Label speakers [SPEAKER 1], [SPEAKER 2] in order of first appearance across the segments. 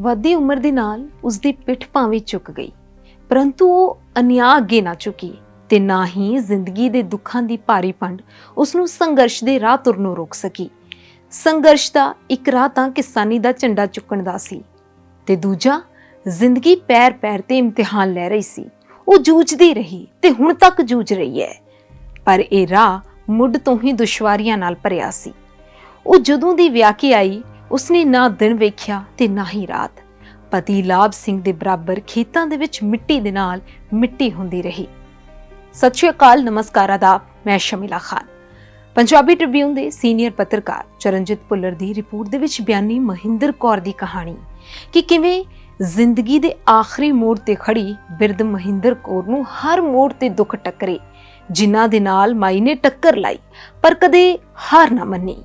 [SPEAKER 1] ਵੱਧਦੀ ਉਮਰ ਦੇ ਨਾਲ ਉਸ ਦੀ ਪਿੱਠ ਭਾਵੇਂ ਝੁਕ ਗਈ, ਪਰੰਤੂ ਉਹ ਅਨਿਆ ਅੱਗੇ ਨਾ ਝੁਕੀ ਤੇ ਨਾ ਹੀ ਜ਼ਿੰਦਗੀ ਦੇ ਦੁੱਖਾਂ ਦੀ ਭਾਰੀ ਪੰਡ ਉਸ ਨੂੰ ਸੰਘਰਸ਼ ਦੇ ਰਾਹ ਤੁਰਨੋਂ ਰੋਕ ਸਕੀ। ਸੰਘਰਸ਼ ਦਾ ਇੱਕ ਰਾਹ ਤਾਂ ਕਿਸਾਨੀ ਦਾ ਝੰਡਾ ਚੁੱਕਣ ਦਾ ਸੀ ਤੇ ਦੂਜਾ ਜ਼ਿੰਦਗੀ ਪੈਰ-ਪੈਰ ਤੇ ਇਮਤਿਹਾਨ ਲੈ ਰਹੀ ਸੀ। ਉਹ ਜੂਝਦੀ ਰਹੀ ਤੇ ਹੁਣ ਤੱਕ ਜੂਝ ਰਹੀ ਹੈ। ਪਰ ਇਹ ਰਾਹ ਮੁੱਢ ਤੋਂ ਹੀ ਦੁਸ਼ਵਾਰੀਆਂ ਨਾਲ ਭਰਿਆ ਸੀ। ਉਹ ਜਦੋਂ ਦੀ ਵਿਆਹ ਕੇ ਆਈ ਉਸਨੇ ਨਾ ਦਿਨ ਵੇਖਿਆ ਤੇ ਨਾ ਹੀ ਰਾਤ। ਪਤੀ ਲਾਭ ਸਿੰਘ ਦੇ ਬਰਾਬਰ ਖੇਤਾਂ ਦੇ ਵਿੱਚ ਮਿੱਟੀ ਦੇ ਨਾਲ ਮਿੱਟੀ ਹੁੰਦੀ ਰਹੀ। ਸਤਿ ਸ਼੍ਰੀ ਅਕਾਲ, ਨਮਸਕਾਰ, ਆਦਾਬ। ਮੈਂ ਸ਼ਮੀਲਾ ਖਾਨ। ਪੰਜਾਬੀ ਟ੍ਰਿਬਿਊਨ ਦੇ ਸੀਨੀਅਰ ਪੱਤਰਕਾਰ ਚਰਨਜੀਤ ਭੁੱਲਰ ਦੀ ਰਿਪੋਰਟ ਦੇ ਵਿੱਚ ਬਿਆਨੀ ਮਹਿੰਦਰ ਕੌਰ ਦੀ ਕਹਾਣੀ ਕਿ ਕਿਵੇਂ ਜ਼ਿੰਦਗੀ ਦੇ ਆਖਰੀ ਮੋੜ ਤੇ ਖੜੀ ਬਿਰਧ ਮਹਿੰਦਰ ਕੌਰ ਨੂੰ ਹਰ ਮੋੜ ਤੇ ਦੁੱਖ ਟੱਕਰੇ, ਜਿਨ੍ਹਾਂ ਦੇ ਨਾਲ ਮਾਈ ਨੇ ਟੱਕਰ ਲਾਈ, ਪਰ ਕਦੇ ਹਾਰ ਨਾ ਮੰਨੀ।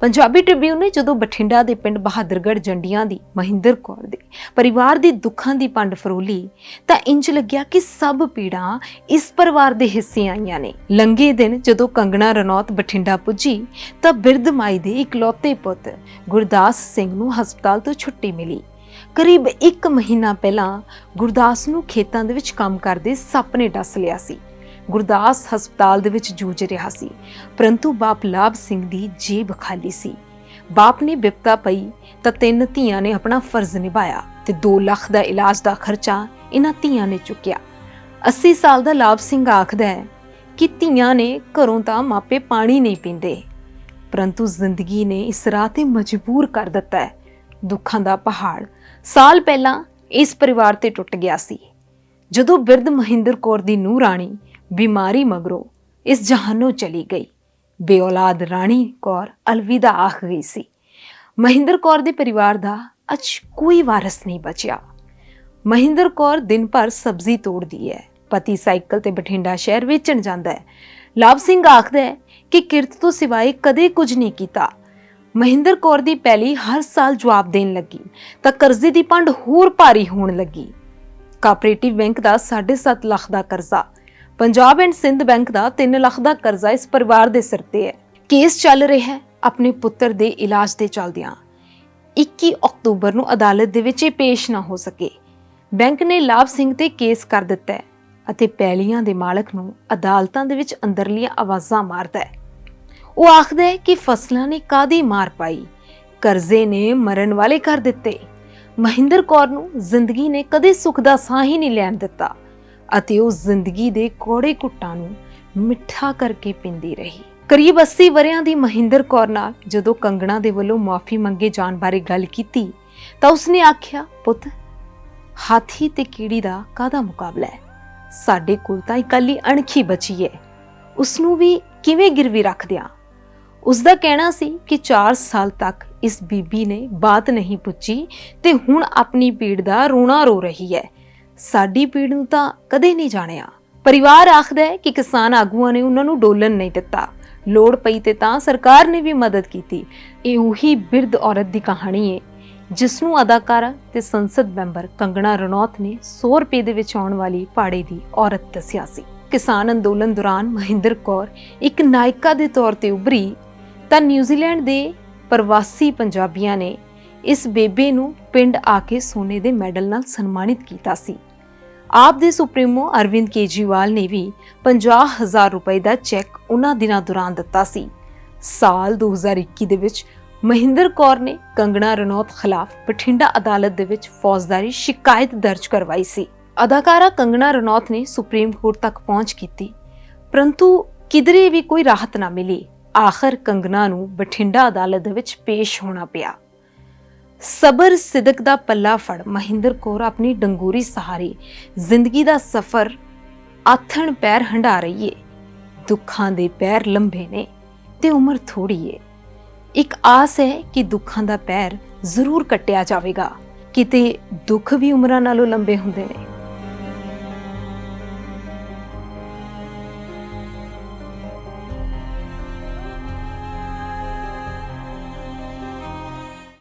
[SPEAKER 1] ਪੰਜਾਬੀ ਟ੍ਰਿਬਿਊਨ ਨੇ ਜਦੋਂ ਬਠਿੰਡਾ ਦੇ ਪਿੰਡ ਬਹਾਦਰਗੜ੍ਹ ਜੰਡੀਆਂ ਦੀ ਮਹਿੰਦਰ ਕੌਰ ਦੇ ਪਰਿਵਾਰ ਦੀ ਦੁੱਖਾਂ ਦੀ ਪੰਡ ਫਰੋਲੀ, ਤਾਂ ਇੰਜ ਲੱਗਿਆ ਕਿ ਸਭ ਪੀੜਾਂ ਇਸ ਪਰਿਵਾਰ ਦੇ ਹਿੱਸੇ ਆਈਆਂ ਨੇ। ਲੰਗੇ ਦਿਨ ਜਦੋਂ ਕੰਗਣਾ ਰਣੌਤ ਬਠਿੰਡਾ ਪੁੱਜੀ, ਤਾਂ ਬਿਰਧ ਮਾਈ ਦੇ ਇਕਲੌਤੇ ਪੁੱਤ ਗੁਰਦਾਸ ਸਿੰਘ ਨੂੰ ਹਸਪਤਾਲ ਤੋਂ ਛੁੱਟੀ ਮਿਲੀ। ਕਰੀਬ 1 ਮਹੀਨਾ ਪਹਿਲਾਂ ਗੁਰਦਾਸ ਨੂੰ ਖੇਤਾਂ ਦੇ ਵਿੱਚ ਕੰਮ ਕਰਦੇ ਸੱਪ ਨੇ ਡਸ ਲਿਆ ਸੀ। ਗੁਰਦਾਸ ਹਸਪਤਾਲ ਦੇ ਵਿੱਚ ਜੂਝ ਰਿਹਾ ਸੀ। ਪਰੰਤੂ ਬਾਪ ਲਾਭ ਸਿੰਘ ਦੀ ਜੇਬ ਖਾਲੀ ਸੀ। ਬਾਪ ਨੇ ਬਿਪਤਾ ਪਈ ਤਾਂ ਤਿੰਨ ਧੀਆਂ ਨੇ ਆਪਣਾ ਫਰਜ਼ ਨਿਭਾਇਆ ਤੇ 2 ਲੱਖ ਦਾ ਇਲਾਜ ਦਾ ਖਰਚਾ ਇਹਨਾਂ ਧੀਆਂ ਨੇ ਚੁੱਕਿਆ। 80 ਸਾਲ ਦਾ ਲਾਭ ਸਿੰਘ ਆਖਦਾ ਹੈ ਕਿ ਧੀਆਂ ਨੇ ਘਰੋਂ ਤਾਂ ਮਾਪੇ ਪਾਣੀ ਨਹੀਂ ਪੀਂਦੇ। ਪਰੰਤੂ ਜ਼ਿੰਦਗੀ ਨੇ ਇਸ ਰਾਹ ਤੇ ਮਜਬੂਰ ਕਰ ਦਿੱਤਾ ਹੈ। ਦੁੱਖਾਂ ਦਾ ਪਹਾੜ ਸਾਲ ਪਹਿਲਾਂ ਇਸ ਪਰਿਵਾਰ ਤੇ ਟੁੱਟ ਗਿਆ ਸੀ। ਜਦੋਂ ਬਿਰਧ ਮਹਿੰਦਰ ਕੌਰ ਦੀ ਨੂੰਹ ਰਾਣੀ ਬਿਮਾਰੀ ਮਗਰੋਂ ਇਸ ਜਹਾਨੋਂ ਚਲੀ ਗਈ। ਬੇਔਲਾਦ ਰਾਣੀ ਕੌਰ ਅਲਵਿਦਾ ਆਖ ਗਈ ਸੀ। ਮਹਿੰਦਰ ਕੌਰ ਦੇ ਪਰਿਵਾਰ ਦਾ ਅੱਜ ਕੋਈ ਵਾਰਸ ਨਹੀਂ ਬਚਿਆ। ਮਹਿੰਦਰ ਕੌਰ ਦਿਨ ਭਰ ਸਬਜ਼ੀ ਤੋੜਦੀ ਹੈ, ਪਤੀ ਸਾਈਕਲ ਤੇ ਬਠਿੰਡਾ ਸ਼ਹਿਰ ਵੇਚਣ ਜਾਂਦਾ ਹੈ। ਲਾਭ ਸਿੰਘ ਆਖਦਾ ਹੈ ਕਿ ਕਿਰਤ ਤੋਂ ਸਿਵਾਏ ਕਦੇ ਕੁਝ ਨਹੀਂ ਕੀਤਾ। ਮਹਿੰਦਰ ਕੌਰ ਦੀ ਪੈਲੀ ਹਰ ਸਾਲ ਜਵਾਬ ਦੇਣ ਲੱਗੀ ਤਾਂ ਕਰਜ਼ੇ ਦੀ ਪੰਡ ਹੋਰ ਭਾਰੀ ਹੋਣ ਲੱਗੀ। ਕਾਪਰੇਟਿਵ ਬੈਂਕ ਦਾ 7.5 ਲੱਖ ਦਾ ਕਰਜ਼ਾ ਪੰਜਾਬ ਐਂਡ ਸਿੰਧ ਬੈਂਕ ਦਾ 3 ਲੱਖ ਦਾ ਕਰਜ਼ਾ ਇਸ ਪਰਿਵਾਰ ਦੇ ਸਿਰ ਤੇ ਹੈ। ਕੇਸ ਚੱਲ ਰਿਹਾ ਹੈ ਆਪਣੇ ਪੁੱਤਰ ਦੇ ਇਲਾਜ ਦੇ ਚੱਲਦਿਆਂ। 21 ਅਕਤੂਬਰ ਨੂੰ ਅਦਾਲਤ ਦੇ ਵਿੱਚ ਇਹ ਪੇਸ਼ ਨਾ ਹੋ ਸਕੇ। ਬੈਂਕ ਨੇ ਲਾਭ ਸਿੰਘ ਤੇ ਕੇਸ ਕਰ ਦਿੱਤਾ ਹੈ ਅਤੇ ਪੈਲੀਆਂ ਦੇ ਮਾਲਕ ਨੂੰ ਅਦਾਲਤਾਂ ਦੇ ਵਿੱਚ ਅੰਦਰਲੀਆਂ ਆਵਾਜ਼ਾਂ ਮਾਰਦਾ ਹੈ। ਉਹ ਆਖਦਾ ਹੈ ਕਿ ਫਸਲਾਂ ਨੇ ਕਾਦੀ ਮਾਰ ਪਾਈ? ਕਰਜ਼ੇ ਨੇ ਮਰਨ ਵਾਲੇ ਕਰ ਦਿੱਤੇ। ਮਹਿੰਦਰ ਕੌਰ ਨੂੰ ਜ਼ਿੰਦਗੀ ਨੇ ਕਦੇ ਸੁੱਖ ਦਾ ਸਾਹ ਹੀ ਨਹੀਂ ਲੈਣ ਦਿੱਤਾ। ਅਤੇ ਉਹ ਜ਼ਿੰਦਗੀ ਦੇ ਕੋੜੇ ਘੁੱਟਾਂ ਨੂੰ ਮਿੱਠਾ ਕਰਕੇ ਪਿੰਦੀ ਰਹੀ। ਕਰੀਬ 80 ਵਰਿਆਂ ਦੀ ਮਹਿੰਦਰ ਕੌਰ ਨਾਲ ਜਦੋਂ ਕੰਗਣਾ ਦੇ ਵੱਲੋਂ ਮਾਫੀ ਮੰਗੇ ਜਾਣ ਬਾਰੇ ਗੱਲ ਕੀਤੀ, ਤਾਂ ਉਸਨੇ ਆਖਿਆ, ਪੁੱਤ, ਹਾਥੀ ਤੇ ਕੀੜੀ ਦਾ ਕਾਹਦਾ ਮੁਕਾਬਲਾ ਹੈ? ਸਾਡੇ ਕੋਲ ਤਾਂ ਇਕੱਲੀ ਅਣਖੀ ਬਚੀ ਹੈ ਉਸ ਨੂੰ ਵੀ ਕਿਵੇਂ ਗਿਰਵੀ ਰੱਖਦਿਆਂ ਉਸ ਦਾ ਕਹਿਣਾ ਸੀ ਕਿ 4 ਸਾਲ ਤੱਕ ਇਸ ਬੀਬੀ ਨੇ ਬਾਤ ਨਹੀਂ ਪੁੱਛੀ ਤੇ ਹੁਣ ਆਪਣੀ ਪੀੜ ਦਾ ਰੋਣਾ ਰੋ ਰਹੀ ਹੈ। ਸਾਡੀ ਪੀੜ ਨੂੰ ਤਾਂ ਕਦੇ ਨਹੀਂ ਜਾਣਿਆ। ਪਰਿਵਾਰ ਆਖਦਾ ਹੈ ਕਿ ਕਿਸਾਨ ਆਗੂਆਂ ਨੇ ਉਹਨਾਂ ਨੂੰ ਡੋਲਣ ਨਹੀਂ ਦਿੱਤਾ। ਲੋੜ ਪਈ ਤੇ ਤਾਂ ਸਰਕਾਰ ਨੇ ਵੀ ਮਦਦ ਕੀਤੀ। ਇਹ ਉਹੀ ਬਿਰਧ ਔਰਤ ਦੀ ਕਹਾਣੀ ਹੈ ਜਿਸ ਨੂੰ ਅਦਾਕਾਰਾ ਤੇ ਸੰਸਦ ਮੈਂਬਰ ਕੰਗਣਾ ਰਣੌਤ ਨੇ 100 ਰੁਪਏ ਦੇ ਵਿੱਚ ਆਉਣ ਵਾਲੀ ਪਾੜੇ ਦੀ ਔਰਤ ਦੱਸਿਆ ਸੀ। ਕਿਸਾਨ ਅੰਦੋਲਨ ਦੌਰਾਨ ਮਹਿੰਦਰ ਕੌਰ ਇੱਕ ਨਾਇਕਾ ਦੇ ਤੌਰ ਤੇ ਉਭਰੀ, ਤਾਂ ਨਿਊਜ਼ੀਲੈਂਡ ਦੇ ਪ੍ਰਵਾਸੀ ਪੰਜਾਬੀਆਂ ਨੇ ਇਸ ਬੇਬੇ ਨੂੰ ਪਿੰਡ ਆ ਕੇ ਸੋਨੇ ਦੇ ਮੈਡਲ ਨਾਲ ਸਨਮਾਨਿਤ ਕੀਤਾ ਸੀ। ਆਪ ਦੇ ਸੁਪਰੀਮੋ ਅਰਵਿੰਦ ਕੇਜੀਵਾਲ ਨੇ ਵੀ 50000 ਰੁਪਏ ਦਾ ਚੈੱਕ ਉਹਨਾਂ ਦਿਨਾਂ ਦੌਰਾਨ ਦਿੱਤਾ ਸੀ। ਸਾਲ 2021 ਦੇ ਵਿੱਚ ਮਹਿੰਦਰ ਕੌਰ ਨੇ ਕੰਗਣਾ ਰਣੌਤ ਖਿਲਾਫ ਬਠਿੰਡਾ ਅਦਾਲਤ ਦੇ ਵਿੱਚ ਫੌਜਦਾਰੀ ਸ਼ਿਕਾਇਤ ਦਰਜ ਕਰਵਾਈ ਸੀ। ਅਦਾਕਾਰਾ ਕੰਗਣਾ ਰਣੌਤ ਨੇ ਸੁਪਰੀਮ ਕੋਰਟ ਤੱਕ ਪਹੁੰਚ ਕੀਤੀ। ਪਰੰਤੂ ਕਿਧਰੇ ਵੀ ਕੋਈ ਰਾਹਤ ਨਾ ਮਿਲੀ। ਆਖਰ ਕੰਗਣਾ ਨੂੰ ਬਠਿੰਡਾ ਅਦਾਲਤ ਦੇ ਵਿੱਚ ਪੇਸ਼ ਹੋਣਾ ਪਿਆ। ਸਬਰ ਸਿਦਕ ਦਾ ਪੱਲਾ ਫੜ, ਮਹਿੰਦਰ ਕੌਰ ਆਪਣੀ ਡੰਗੂਰੀ ਸਹਾਰੇ, ਜ਼ਿੰਦਗੀ ਦਾ ਸਫ਼ਰ ਆਥਣ ਪੈਰ ਹੰਡਾ ਰਹੀ ਏ ਦੁੱਖਾਂ ਦੇ ਪੈਰ ਲੰਬੇ ਨੇ ਤੇ ਉਮਰ ਥੋੜੀ ਏ। ਇੱਕ ਆਸ ਹੈ ਕਿ ਦੁੱਖਾਂ ਦਾ ਪੈਰ ਜ਼ਰੂਰ ਕੱਟਿਆ ਜਾਵੇਗਾ। ਕਿਤੇ ਦੁੱਖ ਵੀ ਉਮਰਾਂ ਨਾਲੋਂ ਲੰਬੇ ਹੁੰਦੇ ਨੇ।